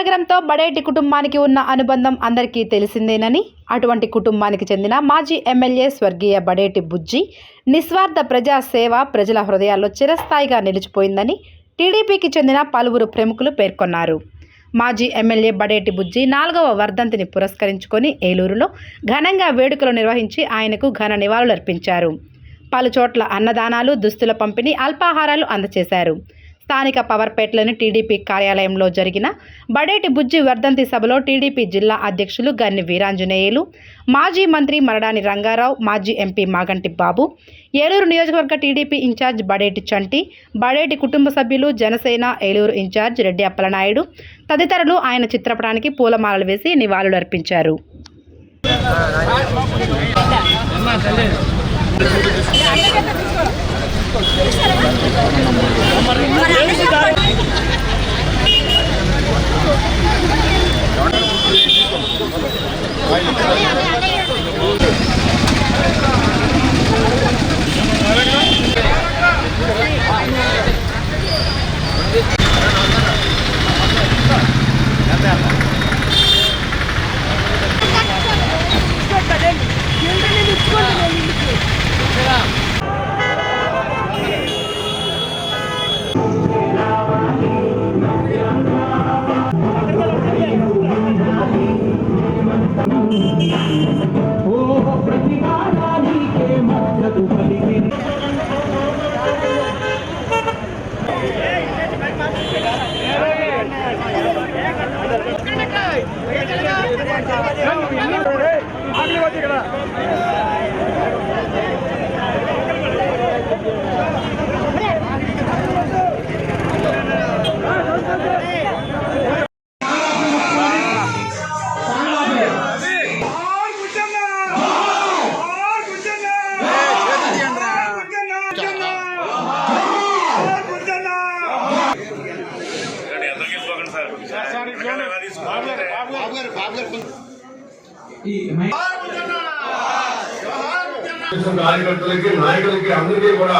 నగరంతో బడేటి కుటుంబానికి ఉన్న అనుబంధం అందరికీ తెలిసిందేనని అటువంటి కుటుంబానికి చెందిన మాజీ ఎమ్మెల్యే స్వర్గీయ బడేటి బుజ్జి నిస్వార్థ ప్రజా సేవ ప్రజల హృదయాల్లో చిరస్థాయిగా నిలిచిపోయిందని టీడీపీకి చెందిన పలువురు ప్రముఖులు పేర్కొన్నారు. మాజీ ఎమ్మెల్యే బడేటి బుజ్జి నాలుగవ వర్ధంతిని పురస్కరించుకొని ఏలూరులో ఘనంగా వేడుకలు నిర్వహించి ఆయనకు ఘన నివాళులర్పించారు. పలుచోట్ల అన్నదానాలు దుస్తుల పంపిణీ అల్పాహారాలు అందజేశారు స్థానిక పవర్పేటలోని టీడీపీ కార్యాలయంలో జరిగిన బడేటి బుజ్జి వర్ధంతి సభలో టీడీపీ జిల్లా అధ్యక్షులు గన్ని వీరాంజనేయులు మాజీ మంత్రి మరడాని రంగారావు మాజీ ఎంపీ మాగంటి బాబు ఏలూరు నియోజకవర్గ TDP in charge Badeti Chanti Badeti కుటుంబ సభ్యులు జనసేన ఏలూరు ఇన్ఛార్జ్ రెడ్డి అప్పలనాయుడు తదితరులు ఆయన చిత్రపటానికి పూలమాలలు వేసి నివాళులర్పించారు. మరి आगली बाजी करा కార్యకర్తలకి నాయకులకి అందరికీ కూడా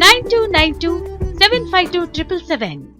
nine two nine two seven five two triple seven